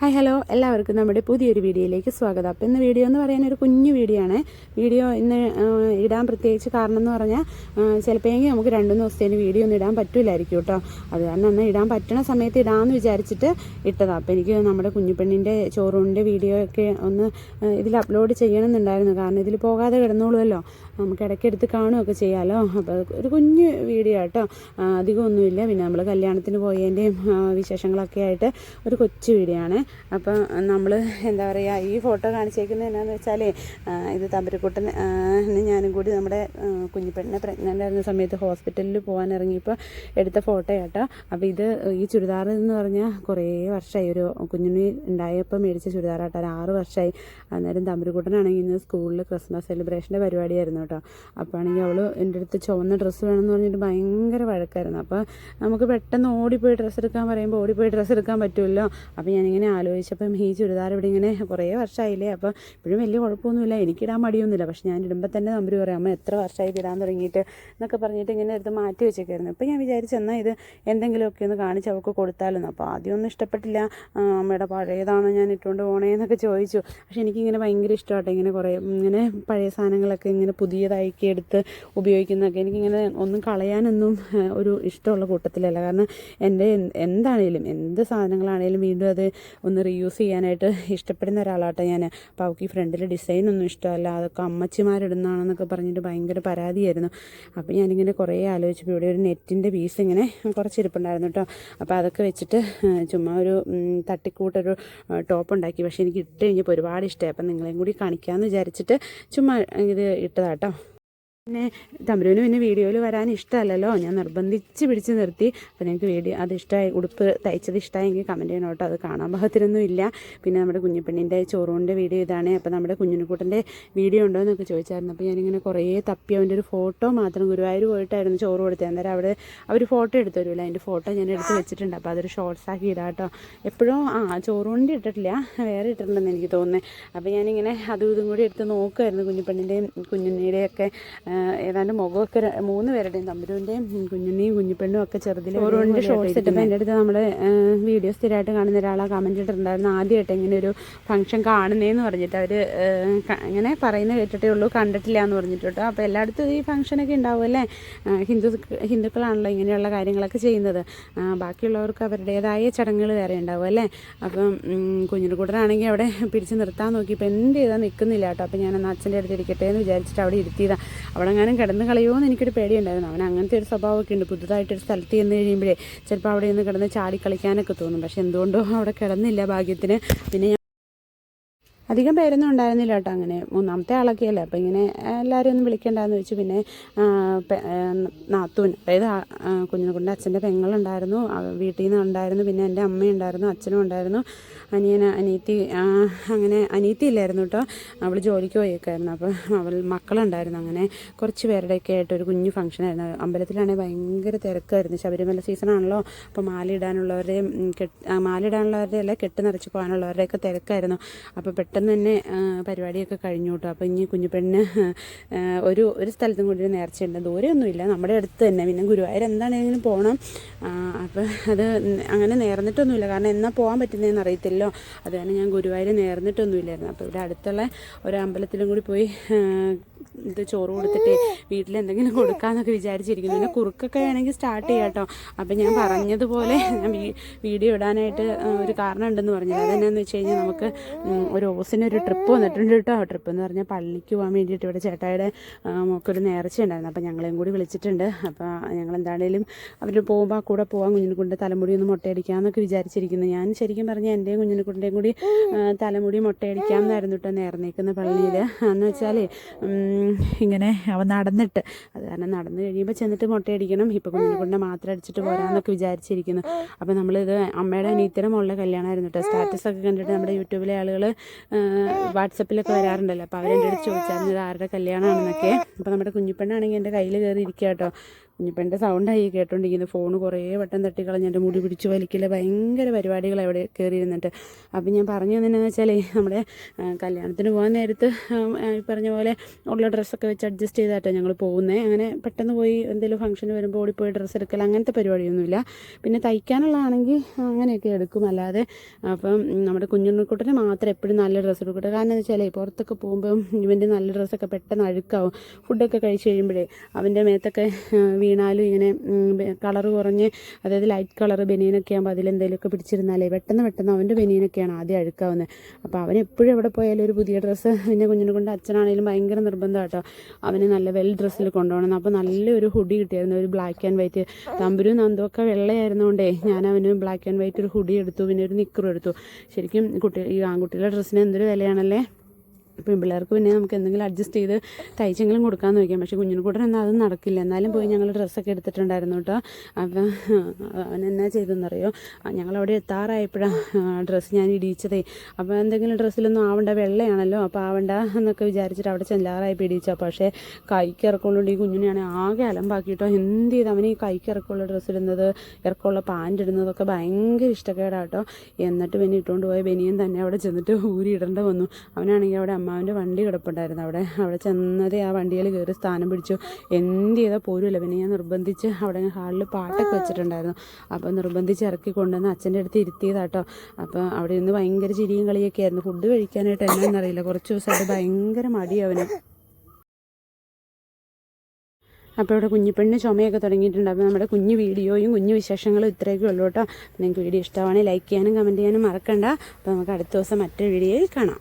Hi hello എല്ലാവർക്കും നമ്മുടെ പുതിയൊരു വീഡിയോയിലേക്ക് സ്വാഗതം. അപ്പോൾ ഇന്ന് വീഡിയോ എന്ന് പറയുന്ന ഒരു കുഞ്ഞു വീഡിയോ ആണ്. വീഡിയോ ഇന്ന് ഇടാൻ പ്രത്യേകിച്ച് കാരണം എന്ന് പറഞ്ഞാൽ ചിലപ്പോഴെങ്കിൽ നമുക്ക് രണ്ടു ദിവസത്തേന് വീഡിയോ ഒന്നും ഇടാൻ പറ്റില്ലായിരിക്കും കേട്ടോ. അത് കാരണം അന്ന് ഇടാൻ പറ്റണ സമയത്ത് ഇടാമെന്ന് വിചാരിച്ചിട്ട് ഇട്ടതാണ് അപ്പോൾ എനിക്ക് നമ്മുടെ കുഞ്ഞുപെണ്ണിന്റെ ചോറൂണിന്റെ വീഡിയോ ഒക്കെ ഒന്ന് ഇതിൽ അപ്ലോഡ് ചെയ്യണമെന്നുണ്ടായിരുന്നു കാരണം ഇതിൽ പോകാതെ കിടന്നോളുമല്ലോ. നമുക്ക് ഇടയ്ക്കെടുത്ത് കാണുകയൊക്കെ ചെയ്യാമല്ലോ അപ്പോൾ ഒരു കുഞ്ഞ് വീഡിയോ കേട്ടോ അധികമൊന്നുമില്ല. പിന്നെ നമ്മൾ കല്യാണത്തിന് പോയതിന്റെയും വിശേഷങ്ങളൊക്കെ ആയിട്ട് ഒരു കൊച്ചു വീഡിയോ ആണ്. അപ്പം നമ്മൾ എന്താ പറയുക ഈ ഫോട്ടോ കാണിച്ചേക്കുന്നത് എന്നാന്ന് വെച്ചാൽ ഇത് തമ്പരക്കുട്ടൻ ഞാനും കൂടി നമ്മുടെ കുഞ്ഞിപ്പെണ്ണിനെ പ്രഗ്നന്റ് ആയിരുന്ന സമയത്ത് ഹോസ്പിറ്റലിൽ പോകാൻ ഇറങ്ങിയപ്പോൾ എടുത്ത ഫോട്ടോ കേട്ടോ അപ്പോൾ ഇത് ഈ ചുരിദാർ എന്ന് പറഞ്ഞാൽ കുറേ വർഷമായി ഒരു കുഞ്ഞിന് ഉണ്ടായപ്പോൾ മേടിച്ച ചുരിദാർ കേട്ടോ ഒരു ആറ് വർഷമായി അന്നേരം തമ്പരക്കുട്ടനാണെങ്കിൽ ഇന്ന് സ്കൂളിൽ ക്രിസ്മസ് സെലിബ്രേഷന്റെ പരിപാടിയായിരുന്നു കേട്ടോ. അപ്പോൾ ആണെങ്കിൽ അവൾ എന്റെ അടുത്ത് ചുവന്ന ഡ്രസ്സ് വേണമെന്ന് പറഞ്ഞിട്ട് ഭയങ്കര വഴക്കായിരുന്നു. അപ്പോൾ നമുക്ക് പെട്ടെന്ന് ഓടിപ്പോയി ഡ്രസ്സ് എടുക്കാൻ പറയുമ്പോൾ ഓടിപ്പോയി ഡ്രസ്സ് എടുക്കാൻ പറ്റുമല്ലോ അപ്പോൾ ഞാനിങ്ങനെ ആലോചിച്ചപ്പം ഈ ചുരിദാർ ഇവിടെ ഇങ്ങനെ കുറേ വർഷമായില്ലേ അപ്പോൾ ഇപ്പോഴും വലിയ കുഴപ്പമൊന്നുമില്ല എനിക്കിടാൻ മടിയൊന്നുമില്ല. പക്ഷെ ഞാൻ ഇടുമ്പോൾ തന്നെ നമ്പർ പറയാം അമ്മ എത്ര വർഷമായി ഇടാൻ തുടങ്ങിയിട്ട്? എന്നൊക്കെ പറഞ്ഞിട്ട് ഇങ്ങനെ എടുത്ത് മാറ്റി വെച്ചേക്കായിരുന്നു. അപ്പോൾ ഞാൻ വിചാരിച്ചു എന്നാൽ ഇത് എന്തെങ്കിലുമൊക്കെ ഒന്ന് കാണിച്ച് അവൾക്ക് കൊടുത്താലെന്ന്. അപ്പോൾ ആദ്യമൊന്നും ഇഷ്ടപ്പെട്ടില്ല. അമ്മയുടെ പഴയതാണോ ഞാൻ ഇട്ടുകൊണ്ട് പോണേന്നൊക്കെ ചോദിച്ചു. പക്ഷെ എനിക്കിങ്ങനെ ഭയങ്കര ഇഷ്ടമാട്ടോ ഇങ്ങനെ കുറേ ഇങ്ങനെ പഴയ സാധനങ്ങളൊക്കെ ഇങ്ങനെ പുതിയതാക്കി എടുത്ത് ഉപയോഗിക്കുന്നതൊക്കെ എനിക്കിങ്ങനെ ഒന്നും കളയാനൊന്നും ഒരു ഇഷ്ടമുള്ള കൂട്ടത്തിലല്ല. കാരണം എന്റെ എന്ത് എന്താണേലും എന്ത് സാധനങ്ങളാണേലും വീണ്ടും അത് ഒന്ന് റീയൂസ് ചെയ്യാനായിട്ട് ഇഷ്ടപ്പെടുന്ന ഒരാളാട്ടോ ഞാൻ അപ്പോൾ അവൾക്ക് ഈ ഫ്രണ്ടിൽ ഡിസൈൻ ഒന്നും ഇഷ്ടമല്ല. അതൊക്കെ അമ്മച്ചിമാരിടുന്നതാണെന്നൊക്കെ പറഞ്ഞിട്ട് ഭയങ്കര പരാതിയായിരുന്നു. അപ്പോൾ ഞാനിങ്ങനെ കുറേ ആലോചിച്ചപ്പോൾ ഇവിടെ ഒരു നെറ്റിന്റെ പീസ് ഇങ്ങനെ കുറച്ച് ഇരിപ്പുണ്ടായിരുന്നു കേട്ടോ അപ്പോൾ അതൊക്കെ വെച്ചിട്ട് ചുമ്മാ ഒരു തട്ടിക്കൂട്ടൊരു ടോപ്പ് ഉണ്ടാക്കി. പക്ഷേ എനിക്ക് ഇട്ട് കഴിഞ്ഞപ്പോൾ ഒരുപാട് ഇഷ്ടമായി അപ്പം നിങ്ങളെയും കൂടി കാണിക്കാമെന്ന് വിചാരിച്ചിട്ട് ചുമ്മാ ഇത് ഇട്ടതാട്ടോ. കേട്ടോ പിന്നെ തമ്പുരുവിന് പിന്നെ വീഡിയോയിൽ വരാൻ ഇഷ്ടമല്ലല്ലോ. ഞാൻ നിർബന്ധിച്ച് പിടിച്ച് നിർത്തി. അപ്പോൾ നിങ്ങൾക്ക് വീഡിയോ അത് ഇഷ്ടമായി ഉടുപ്പ് തയ്ച്ചത് ഇഷ്ടമായെങ്കിൽ കമന്റ് ചെയ്യണം കേട്ടോ. അത് കാണാൻ പാകത്തിനൊന്നും ഇല്ല. പിന്നെ നമ്മുടെ കുഞ്ഞിപ്പെണ്ണിന്റെ ചോറൂണിന്റെ വീഡിയോ ഇതാണ്. അപ്പോൾ നമ്മുടെ കുഞ്ഞിനുക്കൂട്ടന്റെ വീഡിയോ ഉണ്ടോ എന്നൊക്കെ ചോദിച്ചായിരുന്നു. അപ്പോൾ ഞാനിങ്ങനെ കുറേ തപ്പി അവന്റെ ഒരു ഫോട്ടോ മാത്രം ഗുരുവായൂർ പോയിട്ടായിരുന്നു ചോറ് കൊടുത്തത്. അന്നേരം അവിടെ അവർ ഫോട്ടോ എടുത്തു തരുമല്ലോ അതിന്റെ ഫോട്ടോ ഞാൻ എടുത്ത് വെച്ചിട്ടുണ്ട്. അപ്പോൾ അതൊരു ഷോർട്സ് ആക്കി ഇടാം കേട്ടോ. എപ്പോഴും ആ ചോറൂണിന്റെ ഇട്ടിട്ടില്ല. വേറെ ഇട്ടിട്ടുണ്ടെന്ന് എനിക്ക് തോന്നുന്നത് അപ്പോൾ ഞാനിങ്ങനെ അതും ഇതും കൂടി എടുത്ത് നോക്കുമായിരുന്നു കുഞ്ഞിപ്പെണ്ണിന്റെയും കുഞ്ഞുണ്ണിയുടെയും ഒക്കെ ഏതാണ്ട് മുഖമൊക്കെ മൂന്ന് പേരുടെയും തമ്പുരുവിന്റെയും കുഞ്ഞുണ്ണിയും കുഞ്ഞിപ്പെണ്ണും ഒക്കെ ചെറുതിൽ ഓരോണ്ട് ഷോർട്സ് ഇട്ടപ്പോൾ എന്റെ അടുത്ത് നമ്മൾ വീഡിയോ സ്ഥിരമായിട്ട് കാണുന്ന ഒരാളാ കമന്റ് ഇട്ടിട്ടുണ്ടായിരുന്നു ആദ്യമായിട്ട് ഇങ്ങനെ ഒരു ഫംഗ്ഷൻ കാണുന്നതെന്ന് പറഞ്ഞിട്ട് അവർ ഇങ്ങനെ പറയുന്ന കേട്ടിട്ടേ ഉള്ളൂ. കണ്ടിട്ടില്ല എന്ന് പറഞ്ഞിട്ട് കേട്ടോ. അപ്പോൾ എല്ലായിടത്തും ഈ ഫംഗ്ഷനൊക്കെ ഉണ്ടാവുമല്ലേ ഹിന്ദു ഹിന്ദുക്കളാണല്ലോ ഇങ്ങനെയുള്ള കാര്യങ്ങളൊക്കെ ചെയ്യുന്നത്. ബാക്കിയുള്ളവർക്ക് അവരുടേതായ ചടങ്ങുകൾ വേറെ ഉണ്ടാവും അല്ലേ? അപ്പം കുഞ്ഞിനുകൂടനാണെങ്കിൽ അവിടെ പിടിച്ച് നിർത്താൻ നോക്കി. നോക്കിയപ്പോൾ എന്ത് ചെയ്താൽ നിൽക്കുന്നില്ല കേട്ടോ. അപ്പോൾ ഞാനൊന്ന് അച്ഛന്റെ അടുത്ത് ഇരിക്കട്ടെ എന്ന് വിചാരിച്ചിട്ട് അവിടെ ഇരുത്തിയതാണ് അവിടെ എങ്ങാനും കിടന്ന് കളയുമോ എന്ന് എനിക്കൊരു പേടിയുണ്ടായിരുന്നു. അവൻ അങ്ങനത്തെ ഒരു സ്വഭാവമൊക്കെ ഉണ്ട്. പുതുതായിട്ടൊരു സ്ഥലത്ത് ചെന്ന് കഴിയുമ്പോഴേ ചിലപ്പോൾ അവിടെ നിന്ന് കിടന്ന് ചാടി കളിക്കാനൊക്കെ തോന്നും. പക്ഷെ എന്തുകൊണ്ടോ അവിടെ കിടന്നില്ല ഭാഗ്യത്തിന്. പിന്നെ അധികം പേരൊന്നും ഉണ്ടായിരുന്നില്ല കേട്ടോ അങ്ങനെ. മൂന്നാമത്തെ ആളൊക്കെ അല്ലേ അപ്പോൾ ഇങ്ങനെ എല്ലാവരും ഒന്ന് വിളിക്കണ്ടെന്ന് വെച്ച് പിന്നെ നാത്തൂൻ അതായത് കുഞ്ഞിനെക്കൊണ്ട് അച്ഛന്റെ പെങ്ങളുണ്ടായിരുന്നു. വീട്ടിൽ നിന്ന് ഉണ്ടായിരുന്നു. പിന്നെ എന്റെ അമ്മയുണ്ടായിരുന്നു അച്ഛനും ഉണ്ടായിരുന്നു. അനിയന അനിയത്തി ആ, അങ്ങനെ അനിയത്തി ഇല്ലായിരുന്നു കേട്ടോ. അവൾ ജോലിക്ക് പോയേക്കായിരുന്നു. അപ്പോൾ അവൾ മക്കളുണ്ടായിരുന്നു അങ്ങനെ. കുറച്ച് പേരുടെയൊക്കെ ആയിട്ട് ഒരു കുഞ്ഞു ഫംഗ്ഷനായിരുന്നു. അമ്പലത്തിലാണെങ്കിൽ ഭയങ്കര തിരക്കായിരുന്നു. ശബരിമല സീസണാണല്ലോ അപ്പോൾ മാല കെട്ട് മാല ഇടാനുള്ളവരുടെ അല്ല കെട്ട് നിറച്ച് പോകാനുള്ളവരുടെയൊക്കെ തിരക്കായിരുന്നു. അപ്പോൾ പെട്ടെന്ന് തന്നെ പരിപാടിയൊക്കെ കഴിഞ്ഞു കേട്ടോ. അപ്പോൾ ഇനി കുഞ്ഞുപെണ്ണിന് ഒരു ഒരു സ്ഥലത്തും കൂടി ഒരു നേർച്ചയുണ്ട്. ദൂരെയൊന്നുമില്ല നമ്മുടെ അടുത്ത് തന്നെ. പിന്നെ ഗുരുവായൂർ എന്താണെങ്കിലും പോകണം അപ്പോൾ അത് അങ്ങനെ നേർന്നിട്ടൊന്നുമില്ല. കാരണം എന്നാൽ പോകാൻ പറ്റുന്നതെന്ന് അറിയത്തില്ലോ അത് കാരണം ഞാൻ ഗുരുവായൂർ നേർന്നിട്ടൊന്നുമില്ലായിരുന്നു. അപ്പോൾ ഇവിടെ അടുത്തുള്ള ഒരു അമ്പലത്തിലും കൂടി പോയി ഇത് ചോറ് കൊടുത്തിട്ട് വീട്ടിൽ എന്തെങ്കിലും കൊടുക്കാമെന്നൊക്കെ വിചാരിച്ചിരിക്കുന്നു. പിന്നെ കുറുക്കൊക്കെ വേണമെങ്കിൽ സ്റ്റാർട്ട് ചെയ്യാം കേട്ടോ. അപ്പം ഞാൻ പറഞ്ഞതുപോലെ വീഡിയോ ഇടാനായിട്ട് ഒരു കാരണം ഉണ്ടെന്ന് പറഞ്ഞത് അതെന്നാന്ന് വെച്ച് കഴിഞ്ഞാൽ നമുക്ക് ഉം, ഒരു ട്രിപ്പ് വന്നിട്ടുണ്ട് കേട്ടോ. ട്രിപ്പ് എന്ന് പറഞ്ഞാൽ പള്ളിക്ക് പോകാൻ വേണ്ടിയിട്ട് ഇവിടെ ചേട്ടായുടെ മോക്കൊരു നേർച്ച ഉണ്ടായിരുന്നു. അപ്പോൾ ഞങ്ങളെയും കൂടി വിളിച്ചിട്ടുണ്ട്. അപ്പോൾ ഞങ്ങൾ എന്താണേലും അവർ പോകുമ്പോൾ കൂടെ പോകാൻ കുഞ്ഞിനെക്കൊണ്ട് തലമുടി ഒന്ന് മുട്ടയടിക്കാമെന്നൊക്കെ വിചാരിച്ചിരിക്കുന്നു. ഞാൻ ശരിക്കും പറഞ്ഞാൽ എന്റെയും കുഞ്ഞിനെക്കൊണ്ടേയും കൂടി ആ, തലമുടി മുട്ടയടിക്കാമെന്നായിരുന്നു കേട്ടോ നേർന്നേക്കുന്ന പള്ളിയിൽ എന്ന് വെച്ചാൽ ഇങ്ങനെ അവൻ നടന്നിട്ട് അത് കാരണം നടന്നു കഴിയുമ്പോൾ ചെന്നിട്ട് മുട്ടയടിക്കണം. ഇപ്പോൾ കുഞ്ഞിനെക്കൊണ്ട് മാത്രം അടിച്ചിട്ട് പോരാന്നൊക്കെ വിചാരിച്ചിരിക്കുന്നു. അപ്പോൾ നമ്മളിത് അമ്മയുടെ അനീത്തിയുടെ മുകളിലെ കല്യാണമായിരുന്നു കേട്ടോ സ്റ്റാറ്റസ് ഒക്കെ കണ്ടിട്ട് നമ്മുടെ യൂട്യൂബിലെ ആളുകൾ വാട്സപ്പിലൊക്കെ വരാറുണ്ടല്ലോ. അപ്പോൾ അവരെന്റെ അടുത്ത് ചോദിച്ചായിരുന്നു ഇത് ആരുടെ കല്യാണമാണെന്നൊക്കെ. അപ്പോൾ നമ്മുടെ കുഞ്ഞിപ്പെണ്ണാണെങ്കിൽ എന്റെ കയ്യിൽ കയറി ഇരിക്കുക കേട്ടോ കുഞ്ഞിപ്പെന്റെ സൗണ്ടായി കേട്ടോണ്ടിരിക്കുന്നത് ഫോൺ കുറേ വട്ടം തട്ടിക്കളഞ്ഞ് എന്റെ മുടി പിടിച്ച് വലിക്കില്ല ഭയങ്കര പരിപാടികൾ അവിടെ കയറിയിരുന്നിട്ട് അപ്പം ഞാൻ പറഞ്ഞു തന്നെയെന്ന് വെച്ചാൽ നമ്മുടെ കല്യാണത്തിന് പോകാൻ നേരത്ത് ഈ പറഞ്ഞ പോലെ ഉള്ള ഡ്രസ്സൊക്കെ വെച്ച് അഡ്ജസ്റ്റ് ചെയ്തായിട്ടാണ് ഞങ്ങൾ പോകുന്നത് അങ്ങനെ പെട്ടെന്ന് പോയി എന്തെങ്കിലും ഫംഗ്ഷന് വരുമ്പോൾ ഓടിപ്പോയി ഡ്രസ്സ് എടുക്കൽ അങ്ങനത്തെ പരിപാടിയൊന്നുമില്ല. പിന്നെ തയ്ക്കാനുള്ളതാണെങ്കിൽ അങ്ങനെയൊക്കെ എടുക്കും. അല്ലാതെ അപ്പം നമ്മുടെ കുഞ്ഞുണ്ണിക്കുട്ടന് മാത്രം എപ്പോഴും നല്ല ഡ്രസ്സ് എടുക്കട്ടെ. കാരണം എന്ന് വെച്ചാൽ പുറത്തൊക്കെ പോകുമ്പം ഇവന്റെ നല്ല ഡ്രസ്സൊക്കെ പെട്ടെന്ന് അഴുക്കാവും. ഫുഡൊക്കെ കഴിച്ച് കഴിയുമ്പോഴേ അവന്റെ മേത്തൊക്കെ വീണാലും ഇങ്ങനെ കളർ കുറഞ്ഞ് അതായത് ലൈറ്റ് കളർ ബനിയനൊക്കെ ആകുമ്പോൾ അതിലെന്തെങ്കിലുമൊക്കെ പിടിച്ചിരുന്നാലേ പെട്ടെന്ന് പെട്ടെന്ന് അവന്റെ ബനിയനൊക്കെയാണ് ആദ്യം അഴുക്കാവുന്നത് അപ്പോൾ അവൻ എപ്പോഴും എവിടെ പോയാലും ഒരു പുതിയ ഡ്രസ്സ് പിന്നെ കുഞ്ഞിനെ കൊണ്ട് അച്ഛനാണെങ്കിലും ഭയങ്കര നിർബന്ധം കേട്ടോ അവന് നല്ല വെൽ ഡ്രസ്സിൽ കൊണ്ടുപോകണം. അപ്പോൾ നല്ലൊരു ഹുഡി കിട്ടിയായിരുന്നു ഒരു ബ്ലാക്ക് ആൻഡ് വൈറ്റ്. തമ്പുരും നന്ദുമൊക്കെ വെള്ളയായിരുന്നുകൊണ്ടേ ഞാൻ അവന് ബ്ലാക്ക് ആൻഡ് വൈറ്റ് ഒരു ഹുഡി എടുത്തു പിന്നെ ഒരു നിക്കറും എടുത്തു. ശരിക്കും കുട്ടി ഈ ആൺകുട്ടികളുടെ ഡ്രസ്സിന് എന്തൊരു വിലയാണല്ലേ? പെൺപിള്ളേർക്ക് പിന്നെ നമുക്ക് എന്തെങ്കിലും അഡ്ജസ്റ്റ് ചെയ്ത് തയ്ച്ചെങ്കിലും കൊടുക്കാമെന്ന് നോക്കാം പക്ഷേ കുഞ്ഞിന് കൂടെ അതും നടക്കില്ല. എന്നാലും പോയി ഞങ്ങൾ ഡ്രസ്സൊക്കെ എടുത്തിട്ടുണ്ടായിരുന്നു കേട്ടോ. അപ്പം അവൻ എന്നാ ചെയ്തെന്നറിയോ ഞങ്ങളവിടെ എത്താറായപ്പോഴാണ് ഡ്രസ്സ് ഞാൻ ഇടിയിച്ചതേ. അപ്പോൾ എന്തെങ്കിലും ഡ്രസ്സിലൊന്നും ആവണ്ട വെള്ളയാണല്ലോ. അപ്പോൾ ആവണ്ട എന്നൊക്കെ വിചാരിച്ചിട്ട് അവിടെ ചെല്ലാറായപ്പോൾ ഇടിച്ച പക്ഷേ കൈക്ക് ഇറക്കമുള്ള ഈ കുഞ്ഞിനെയാണ് ആകെ അലമ്പാക്കിയിട്ടോ. എന്ത് ചെയ്ത് അവന് ഈ കൈക്ക് ഇറക്കമുള്ള ഡ്രസ്സ് ഇടുന്നത് ഇറക്കമുള്ള പാന്റ് ഇടുന്നതൊക്കെ ഭയങ്കര ഇഷ്ടക്കേടാട്ടോ. എന്നിട്ട് പിന്നെ ഇട്ടുകൊണ്ട് പോയ ബനിയൻ തന്നെ അവിടെ ചെന്നിട്ട് ഊരി ഇടേണ്ട വന്നു. അവനാണെങ്കിൽ അവിടെ അമ്മാവന്റെ വണ്ടി കിടപ്പുണ്ടായിരുന്നു അവിടെ. അവിടെ ചെന്നതേ ആ വണ്ടിയിൽ കയറി സ്ഥാനം പിടിച്ചു. എന്ത് ചെയ്താൽ പോരുമില്ല പിന്നെ ഞാൻ നിർബന്ധിച്ച് അവിടെ ഹാളിൽ പാട്ടൊക്കെ വെച്ചിട്ടുണ്ടായിരുന്നു. അപ്പോൾ നിർബന്ധിച്ച് ഇറക്കി കൊണ്ടുവന്ന് അച്ഛന്റെ അടുത്ത് ഇരുത്തിയതാട്ടോ. അപ്പോൾ അവിടെ നിന്ന് ഭയങ്കര ചിരിയും കളിയൊക്കെ ആയിരുന്നു. ഫുഡ് കഴിക്കാനായിട്ട് എന്താണെന്നറിയില്ല കുറച്ച് ദിവസമായിട്ട് ഭയങ്കര മടി അവന്. അപ്പോൾ ഇവിടെ കുഞ്ഞിപ്പെണ്ണിന് ചുമയൊക്കെ തുടങ്ങിയിട്ടുണ്ട്. അപ്പോൾ നമ്മുടെ കുഞ്ഞു വീഡിയോയും കുഞ്ഞു വിശേഷങ്ങളും ഇത്രയൊക്കെ ഉള്ളൂ കേട്ടോ. നിങ്ങൾക്ക് വീഡിയോ ഇഷ്ടമാണെങ്കിൽ ലൈക്ക് ചെയ്യാനും കമന്റ് ചെയ്യാനും മറക്കണ്ട. അപ്പോൾ നമുക്ക് അടുത്ത ദിവസം മറ്റൊരു വീഡിയോയിൽ കാണാം.